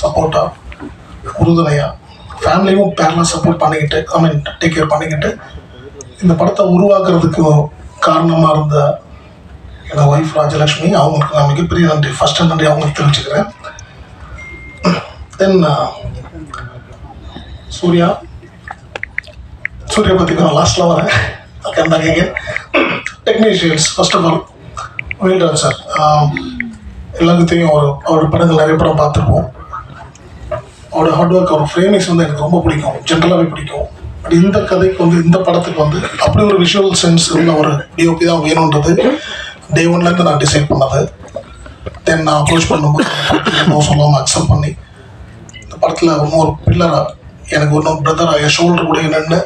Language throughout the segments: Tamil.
சப்போர்ட்டாக உறுதுணையாக ஃபேமிலியும் பேரலாக சப்போர்ட் பண்ணிக்கிட்டு ஐ மீன் டேக் கேர் பண்ணிக்கிட்டு இந்த படத்தை உருவாக்குறதுக்கு காரணமாக இருந்த என்னோடய ஒய்ஃப் ராஜலக்ஷ்மி அவங்களுக்கு நான் மிகப்பெரிய நன்றி. ஃபஸ்ட்டு நன்றி அவங்களுக்கு தெரிவிச்சுக்கிறேன். தென் uh, சூர்யா. சூர்யா பற்றி நான் லாஸ்ட்டில் வரேன். கந்தாங்க technicians first of all Velraj sir எல்லாருக்கும் தெரியும் அவர் அவரோட படங்கள் நிறைய படம் பார்த்துருப்போம். அவரோட ஹார்ட் ஒர்க் அவர் ஃப்ரேமிங்ஸ் வந்து எனக்கு ரொம்ப பிடிக்கும். ஜென்ரலாகவே பிடிக்கும். பட் இந்த கதைக்கு வந்து இந்த படத்துக்கு வந்து அப்படி ஒரு விஷுவல் சென்ஸ் உள்ள ஒரு டிஓபி தான் வேணுன்றது டே ஒன்லேருந்து நான் டிசைட் பண்ணது. தென் நான் அப்ரோச் பண்ணும்போது நோ சொல்லாமல் அக்செப்ட் பண்ணி இந்த படத்தில் இன்னொரு பில்லராக எனக்கு இன்னொரு பிரதராக என் ஷோல்டர் கூட நின்று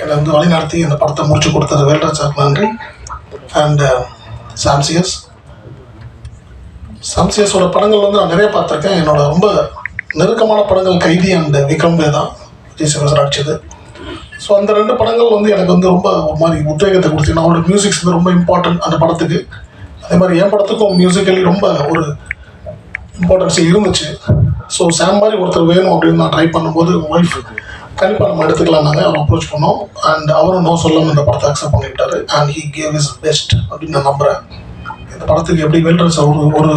என்னை வந்து வழிநடத்தி இந்த படத்தை முடிச்சு கொடுத்தது வேல்ராஜ் சார் நன்றி. அண்ட் சாம்சியஸ் uh, சாம்சியஸோட படங்கள் வந்து நான் நிறைய பார்த்துருக்கேன். என்னோட ரொம்ப நெருக்கமான படங்கள் கைதி அண்ட் விக்ரம் வேதா விஜய் சேவசர் ஸோ அந்த ரெண்டு படங்கள் வந்து எனக்கு வந்து ரொம்ப ஒரு மாதிரி உத்வேகத்தை கொடுத்து அவரோட மியூசிக்ஸ் வந்து ரொம்ப இம்பார்ட்டன்ட் அந்த படத்துக்கு. அதே மாதிரி என் படத்துக்கும் மியூசிக்கலி ரொம்ப ஒரு இம்பார்ட்டன்ஸ் இருந்துச்சு. ஸோ சாம் மாதிரி ஒருத்தர் வேணும் அப்படின்னு நான் ட்ரை பண்ணும்போது ஒய்ஃப் கண்டிப்பாக நம்ம எடுத்துக்கலாம் நாங்கள் அவர் அப்ரோச் பண்ணோம். அண்ட் அவரும் நோ சொல்லாமல் இந்த படத்தை அக்செப்ட் பண்ணிட்டாரு. And he gave is best அப்படின்னு நான் நம்புகிறேன் இந்த படத்துக்கு எப்படி வெல்ட்ரஸ் ஒரு ஒரு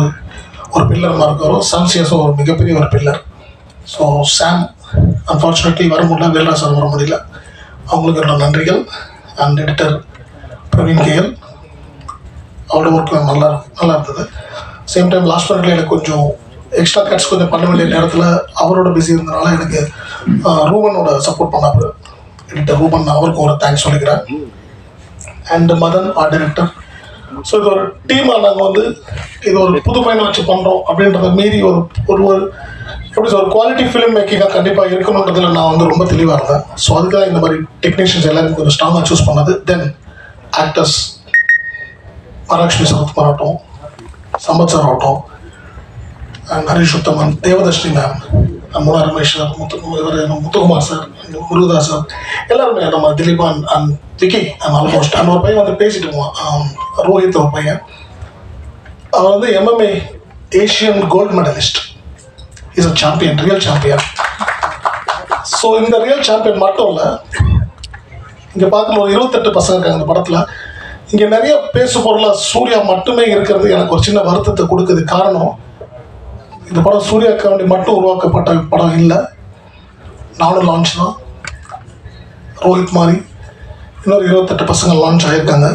ஒரு பில்லர் மாதிரி சன்சியஸும் ஒரு மிகப்பெரிய ஒரு பில்லர். ஸோ சாம் அன்ஃபார்ச்சுனேட்லி வர முடியல வேல்ராஜ் சார் வர முடியல. அவங்களுக்கு என்னோட நன்றிகள். And editor Praveen K L அவரோட ஒர்க் நல்லா நல்லா இருந்தது. சேம் டைம் லாஸ்ட் மினிட்ல எனக்கு கொஞ்சம் எக்ஸ்ட்ரா கட்ஸ் கொஞ்சம் பண்ண வேண்டிய நேரத்தில் அவரோட பிஸி இருந்தனால எனக்கு ரூபனோட சப்போர்ட் பண்ணாரு. எடிட்டர் ரூபன் அவருக்கும் ஒரு தேங்க்ஸ் சொல்லிக்கிறேன். And Madan art director so இது ஒரு டீமாக நாங்கள் வந்து இது ஒரு புது பையனை வச்சு பண்ணுறோம் அப்படின்றத மீறி ஒரு ஒரு ஒரு எப்படி சொல்ற குவாலிட்டி ஃபிலிம் மேக்கிங்காக கண்டிப்பாக இருக்கணுன்றதுல நான் வந்து ரொம்ப தெளிவாக இருந்தேன். ஸோ அதுக்காக இந்த மாதிரி டெக்னீஷியன்ஸ் எல்லாரும் கொஞ்சம் ஸ்ட்ராங்காக சூஸ் பண்ணது. தென் ஆக்டர்ஸ் மகாலட்சுமி சரத்குமார் ஆகட்டும் சம்பத் சார் ஆகட்டும் ஹரிஷ் உத்தமன் தேவதர்ஷினி மேம் முனா ரமேஷ் சார் முத்து இவர் முத்துக்குமார் சார் முருகதாஸ் சார் எல்லாருமே நம்ம Dileepan and Vicky and almost அந்த ஒரு பையன் வந்து பேசிட்டு போவான் ரோஹித் ஒரு பையன். அவர் வந்து MMA Asian gold medalist is a champion real champion so இந்த ரியல் சாம்பியன் மட்டும் இல்லை இங்கே பார்க்குற ஒரு இருபத்தெட்டு பசங்க இருக்காங்க இந்த படத்தில். இங்கே நிறைய பேசு பொருளாக சூர்யா மட்டுமே இருக்கிறது எனக்கு ஒரு சின்ன வருத்தத்தை கொடுக்குது. காரணம் இந்த படம் சூர்யாவுக்கு வேண்டி மட்டும் உருவாக்கப்பட்ட படம் இல்லை. நானும் லான்ச் தான். ரோஹித் மாதிரி இன்னொரு இருபத்தெட்டு பசங்க லான்ச் ஆகியிருக்காங்க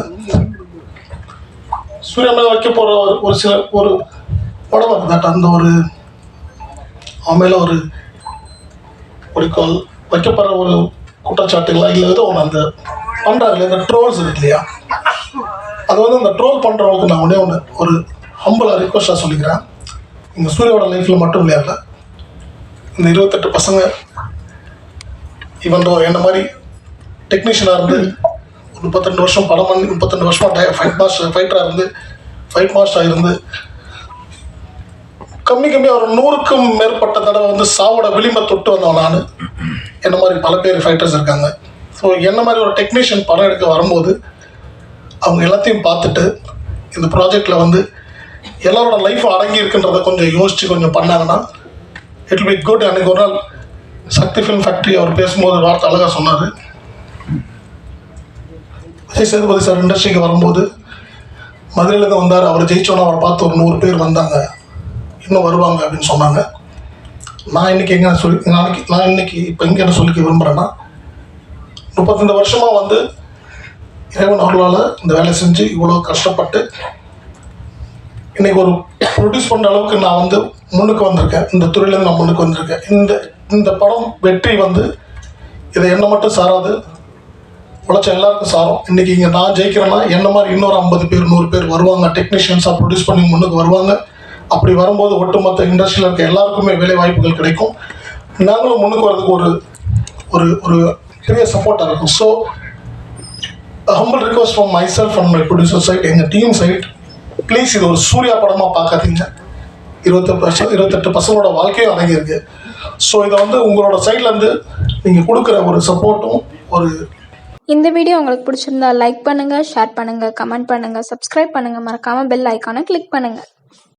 சூர்யா மேலே வைக்க போகிற ஒரு ஒரு சில ஒரு படம் தட் அந்த ஒரு அவன் மேலே ஒரு ஒரு கால் வைக்கப்படுற ஒரு குற்றச்சாட்டுகள்லாம் இல்லை ஏதோ ஒன்று அந்த பண்ணுறாங்களே இந்த ட்ரோல்ஸ் இருக்கு இல்லையா? அது வந்து அந்த ட்ரோல் பண்ணுறவங்களுக்கு நான் ஒன்றே ஒன்று ஒரு ஹம்பிளாக ரிக்வஸ்ட்டாக சொல்லிக்கிறேன். இந்த சூர்யாவோட லைஃப்பில் மட்டும் இல்லையா இந்த இருபத்தெட்டு பசங்க இவன் என்ன மாதிரி டெக்னீஷியனாக இருந்து ஒரு முப்பத்திரெண்டு வருஷம் படம் பண்ணி முப்பத்தெண்டு வருஷமாக ஃபைட் மாஸ்டர் ஃபைட்டராக இருந்து ஃபைட் மாஸ்டராக இருந்து கம்மி கம்மியாக ஒரு நூறுக்கும் மேற்பட்ட தடவை வந்து சாவோட விளிம்பை தொட்டு வந்தவன் நான். என்ன மாதிரி பல பேர் ஃபைட்டர்ஸ் இருக்காங்க. ஸோ என்ன மாதிரி ஒரு டெக்னீஷியன் படம் எடுக்க வரும்போது அவங்க எல்லாத்தையும் பார்த்துட்டு இந்த ப்ராஜெக்டில் வந்து எல்லாரோட லைஃப் அடங்கி இருக்குன்றத கொஞ்சம் யோசித்து கொஞ்சம் பண்ணாங்கன்னா இட் பி குட் அன்னைக்கு ஒரு நாள் சக்தி ஃபிலிம் ஃபேக்ட்ரி அவர் பேசும்போது ஒரு வார்த்தை அழகாக சொன்னார். விஜய் சேதுபதி சார் இண்டஸ்ட்ரிக்கு வரும்போது மதுரையிலேருந்து வந்தார். அவர் ஜெயிச்சோன்னா அவரை பார்த்து ஒரு நூறு பேர் வந்தாங்க. இன்னும் வருவாங்க அப்படின்னு சொன்னாங்க. நான் இன்னைக்கு எங்கே சொல்லி நாளைக்கு நான் இன்னைக்கு இப்போ எங்கே என்ன சொல்லிக்க விரும்புகிறேன்னா முப்பத்தஞ்சு வருஷமாக வந்து இறைவன் அவர்களால் இந்த வேலை செஞ்சு இவ்வளோ கஷ்டப்பட்டு இன்னைக்கு ஒரு ப்ரொடியூஸ் பண்ணுற அளவுக்கு நான் வந்து முன்னுக்கு வந்திருக்கேன். இந்த துறையிலேருந்து நான் முன்னுக்கு வந்திருக்கேன். இந்த இந்த படம் வெற்றி வந்து இதை என்ன மட்டும் சாராது உழைச்ச எல்லாருக்கும் சாரும். இன்னைக்கு இங்கே நான் ஜெயிக்கிறேன்னா என்ன மாதிரி இன்னொரு ஐம்பது பேர் நூறு பேர் வருவாங்க. டெக்னீஷியன்ஸாக ப்ரொடியூஸ் பண்ணி முன்னுக்கு வருவாங்க. அப்படி வரும்போது ஒட்டுமொத்த இண்டஸ்ட்ரியில் இருக்க எல்லாருக்குமே வேலை வாய்ப்புகள் கிடைக்கும். நாங்களும் முன்னுக்கு வரதுக்கு ஒரு ஒரு ஒரு பெரிய சப்போர்ட்டாக இருக்கும். So humble request from myself from my producer side எங்கள் டீம் சைட் ப்ளீஸ் இது ஒரு சூர்யா படமாக பார்க்காதீங்க. இருபத்தெட்டு வருஷம் இருபத்தெட்டு பசங்களோட வாழ்க்கையும் அடங்கியிருக்கு. ஸோ இதை வந்து உங்களோட சைட்லேருந்து நீங்கள் கொடுக்குற ஒரு சப்போர்ட்டும் ஒரு இந்த வீடியோ உங்களுக்கு பிடிச்சிருந்தா லைக் பண்ணுங்க ஷேர் பண்ணுங்க கமெண்ட் பண்ணுங்க சப்ஸ்கிரைப் பண்ணுங்க. மறக்காம பெல் ஐக்கானை கிளிக் பண்ணுங்க.